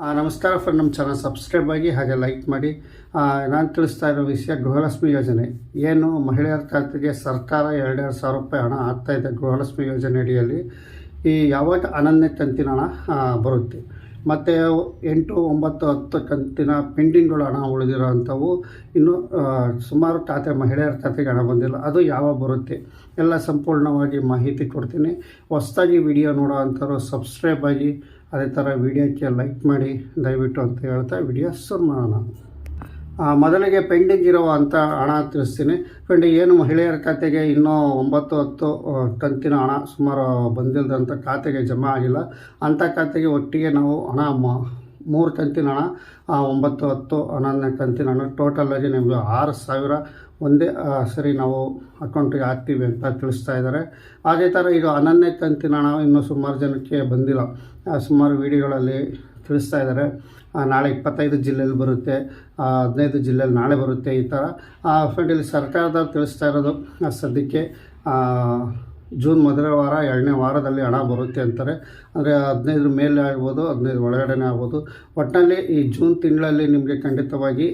ನಮಸ್ಕಾರ ಫ್ರೆಂಡ್ ನಮ್ಮ channel subscribe ಆಗಿ ಹಾಗೆ ಲೈಕ್ ಮಾಡಿ. ನಾನು ತಿಳಿಸ್ತಾ ಇರೋ ವಿಷಯ ಗೃಹಲಕ್ಷ್ಮಿ ಯೋಜನೆ. ಏನು ಮಹಿಳೆಯರ ಖಾತೆಗೆ ಸರ್ಕಾರ ಎರಡೆರಡು ಸಾವಿರ ರೂಪಾಯಿ ಹಣ ಆಗ್ತಾ ಇದೆ ಗೃಹಲಕ್ಷ್ಮಿ ಯೋಜನೆ ಅಡಿಯಲ್ಲಿ. ಈ ಯಾವಾಗ ಹನ್ನೊಂದನೇ ಕಂತಿನ ಹಣ ಬರುತ್ತೆ. ಮತ್ತು ಎಂಟು ಒಂಬತ್ತು ಹತ್ತು ಕಂತಿನ ಪೆಂಡಿಂಗ್ಗಳು ಹಣ ಉಳಿದಿರೋ ಅಂಥವು ಇನ್ನು ಸುಮಾರು ಖಾತೆ ಮಹಿಳೆಯರ ಖಾತೆಗೆ ಹಣ ಬಂದಿಲ್ಲ. ಅದು ಯಾವಾಗ ಬರುತ್ತೆ? ಎಲ್ಲ ಸಂಪೂರ್ಣವಾಗಿ ಮಾಹಿತಿ ಕೊಡ್ತೀನಿ. ಹೊಸ್ದಾಗಿ ವಿಡಿಯೋ ನೋಡೋ ಅಂಥವ್ರು ಸಬ್ಸ್ಕ್ರೈಬ್ ಆಗಿ ಅದೇ ಥರ ವಿಡಿಯೋಕ್ಕೆ ಲೈಕ್ ಮಾಡಿ, ದಯವಿಟ್ಟು ಅಂತ ಹೇಳ್ತಾ ವಿಡಿಯೋ ಶುರು ಮಾಡೋಣ ಮೊದಲಿಗೆ ಪೆಂಡಿಂಗ್ ಇರೋ ಅಂಥ ಹಣ ತಿಳಿಸ್ತೀನಿ. ಫ್ರೆಂಡ್ ಏನು ಮಹಿಳೆಯರ ಖಾತೆಗೆ ಇನ್ನೂ ಒಂಬತ್ತು ಹತ್ತು ಕಂತಿನ ಹಣ ಸುಮಾರು ಬಂದಿಲ್ಲದಂಥ ಖಾತೆಗೆ ಜಮಾ ಆಗಿಲ್ಲ. ಅಂಥ ಖಾತೆಗೆ ಒಟ್ಟಿಗೆ ನಾವು ಹಣ ಮೂರು ಕಂತಿನ ಹಣ ಒಂಬತ್ತು ಹತ್ತು ಹನ್ನೊಂದನೇ ಕಂತಿನ ಹಣ. ಆಗಿ ನಿಮಗೆ ಆರು ಸಾವಿರ ಒಂದೇ ಸರಿ ನಾವು ಅಕೌಂಟಿಗೆ ಹಾಕ್ತೀವಿ ಅಂತ ತಿಳಿಸ್ತಾ ಇದ್ದಾರೆ. ಅದೇ ಥರ ಈಗ ಅನನ್ಯ ಕಂತಿನ ಹಣ ಇನ್ನೂ ಸುಮಾರು ಜನಕ್ಕೆ ಬಂದಿಲ್ಲ. ಸುಮಾರು ವಿಡಿಯೋಗಳಲ್ಲಿ ತಿಳಿಸ್ತಾ ಇದ್ದಾರೆ. ನಾಳೆ ಇಪ್ಪತ್ತೈದು ಜಿಲ್ಲೆಯಲ್ಲಿ ಬರುತ್ತೆ. ಹದಿನೈದು ಜಿಲ್ಲೆಯಲ್ಲಿ ನಾಳೆ ಬರುತ್ತೆ ಈ ಥರ. ಫ್ರೆಂಡ್ ಇಲ್ಲಿ ಸರ್ಕಾರದವ್ರು ತಿಳಿಸ್ತಾ ಇರೋದು ಸದ್ಯಕ್ಕೆ ಜೂನ್ ಮೊದಲ ವಾರ, ಎರಡನೇ ವಾರದಲ್ಲಿ ಹಣ ಬರುತ್ತೆ ಅಂತಾರೆ. ಅಂದರೆ ಹದಿನೈದರ ಮೇಲೆ ಆಗ್ಬೋದು, ಹದಿನೈದು ಒಳಗಡೆನೇ ಆಗ್ಬೋದು. ಒಟ್ಟಿನಲ್ಲಿ ಈ ಜೂನ್ ತಿಂಗಳಲ್ಲಿ ನಿಮಗೆ ಖಂಡಿತವಾಗಿ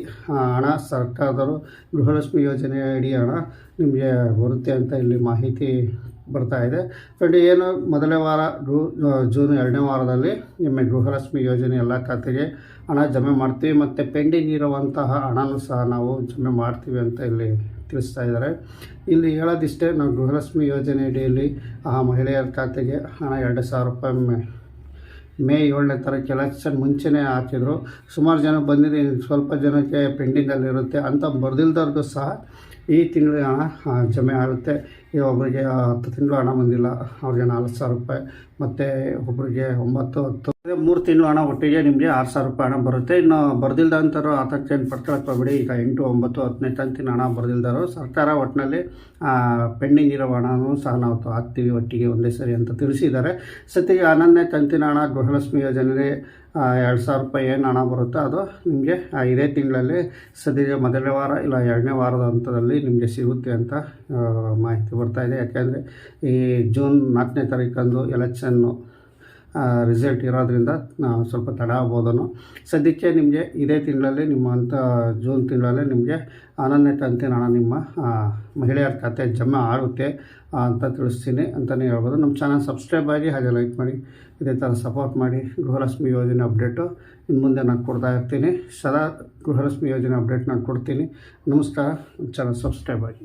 ಹಣ ಸರ್ಕಾರದವರು ಗೃಹಲಕ್ಷ್ಮಿ ಯೋಜನೆ ಅಡಿ ಹಣ ನಿಮಗೆ ಬರುತ್ತೆ ಅಂತ ಇಲ್ಲಿ ಮಾಹಿತಿ ಬರ್ತಾ ಇದೆ. ಫ್ರೆಂಡ್, ಏನು ಮೊದಲನೇ ವಾರ ಜೂನ್ ಎರಡನೇ ವಾರದಲ್ಲಿ ನಿಮ್ಮ ಗೃಹಲಕ್ಷ್ಮಿ ಯೋಜನೆ ಎಲ್ಲ ಖಾತೆಗೆ ಹಣ ಜಮೆ ಮಾಡ್ತೀವಿ. ಮತ್ತು ಪೆಂಡಿಂಗ್ ಇರುವಂತಹ ಹಣನೂ ಸಹ ನಾವು ಜಮೆ ಮಾಡ್ತೀವಿ ಅಂತ ಇಲ್ಲಿ ತಿಳಿಸ್ತಾ ಇದ್ದಾರೆ. ಇಲ್ಲಿ ಹೇಳೋದಿಷ್ಟೇ, ನಾವು ಗೃಹಲಕ್ಷ್ಮಿ ಯೋಜನೆ ಅಡಿಯಲ್ಲಿ ಆ ಮಹಿಳೆಯರ ಖಾತೆಗೆ ಹಣ ಎರಡು ಸಾವಿರ ರೂಪಾಯಿ ಮೇ ಏಳನೇ ತಾರೀಕು ಎಲೆಕ್ಷನ್ ಮುಂಚೆನೇ ಹಾಕಿದ್ರು. ಸುಮಾರು ಜನ ಬಂದಿದೆ ಸ್ವಲ್ಪ ಜನಕ್ಕೆ ಪೆಂಡಿಂಗಲ್ಲಿರುತ್ತೆ ಅಂತ ಬರ್ದಿಲ್ದವ್ರಿಗೂ ಸಹ ಈ ತಿಂಗಳು ಹಣ ಜಮೆ ಆಗುತ್ತೆ. ಈ ಒಬ್ಬರಿಗೆ ಹತ್ತು ತಿಂಗಳು ಹಣ ಬಂದಿಲ್ಲ. ಅವ್ರಿಗೆ ನಾಲ್ಕು ಸಾವಿರ ರೂಪಾಯಿ. ಮತ್ತು ಒಬ್ಬರಿಗೆ ಒಂಬತ್ತು, ಹತ್ತು ಮೂರು ತಿಂಗಳು ಹಣ ಒಟ್ಟಿಗೆ ನಿಮಗೆ ಆರು ಸಾವಿರ ರೂಪಾಯಿ ಹಣ ಬರುತ್ತೆ. ಇನ್ನು ಬರ್ದಿಲ್ದಂಥವ್ರು ಆತಂಕ ಏನು ಪಡ್ಕೊಳಕ್ಕೆ ಹೋಗ್ಬಿಡಿ. ಈಗ ಎಂಟು, ಒಂಬತ್ತು ಹತ್ತನೇ ತಂತಿನ ಹಣ ಬರ್ದಿಲ್ದಾರು ಸರ್ಕಾರ ಒಟ್ಟಿನಲ್ಲಿ ಪೆಂಡಿಂಗ್ ಇರೋ ಹಣನೂ ಸಹ ನಾವು ಹಾಕ್ತೀವಿ ಒಟ್ಟಿಗೆ ಒಂದೇ ಸರಿ ಅಂತ ತಿಳಿಸಿದ್ದಾರೆ. ಸತಿಗೆ ಹನ್ನೊಂದನೇ ತಂತಿನ ಹಣ ಗೃಹಲಕ್ಷ್ಮಿ ಯೋಜನೆಗೆ ಎರಡು ಸಾವಿರ ರೂಪಾಯಿ ಏನು ಹಣ ಬರುತ್ತೋ ಅದು ನಿಮಗೆ ಇದೇ ತಿಂಗಳಲ್ಲಿ ಸದ್ಯ ಮೊದಲನೇ ವಾರ ಇಲ್ಲ ಎರಡನೇ ವಾರದ ಹಂತದಲ್ಲಿ ನಿಮಗೆ ಸಿಗುತ್ತೆ ಅಂತ ಮಾಹಿತಿ ಬರ್ತಾಯಿದೆ ಯಾಕೆಂದರೆ ಈ ಜೂನ್ ನಾಲ್ಕನೇ ತಾರೀಕಂದು ಎಲೆಕ್ಷನ್ನು ರಿಸಲ್ಟ್ ಇರೋದ್ರಿಂದ ಸ್ವಲ್ಪ ತಡ ಆಗ್ಬೋದನು ಸದ್ಯಕ್ಕೆ ನಿಮಗೆ ಇದೇ ತಿಂಗಳಲ್ಲಿ ನಿಮ್ಮ ಅಂತ ಜೂನ್ ತಿಂಗಳಲ್ಲೇ ನಿಮಗೆ ಅನನ್ಯ ಕಂತಿನ ಹಣ ನಿಮ್ಮ ಮಹಿಳೆಯರ ಖಾತೆ ಜಮಾ ಆಗುತ್ತೆ ಅಂತ ತಿಳಿಸ್ತೀನಿ ಅಂತಲೇ ಹೇಳ್ಬೋದು. ನಮ್ಮ ಚಾನಲ್ ಸಬ್ಸ್ಕ್ರೈಬ್ ಆಗಿ ಹಾಗೆ ಲೈಕ್ ಮಾಡಿ, ಇದೇ ಥರ ಸಪೋರ್ಟ್ ಮಾಡಿ. ಗೃಹಲಕ್ಷ್ಮಿ ಯೋಜನೆ ಅಪ್ಡೇಟು ಇನ್ನು ಮುಂದೆ ನಾನು ಕೊಡ್ತಾ ಇರ್ತೀನಿ. ಸದಾ ಗೃಹಲಕ್ಷ್ಮಿ ಯೋಜನೆ ಅಪ್ಡೇಟ್ ನಾನು ಕೊಡ್ತೀನಿ. ನಮಸ್ಕಾರ. ಚಾನಲ್ ಸಬ್ಸ್ಕ್ರೈಬ್ ಆಗಿ.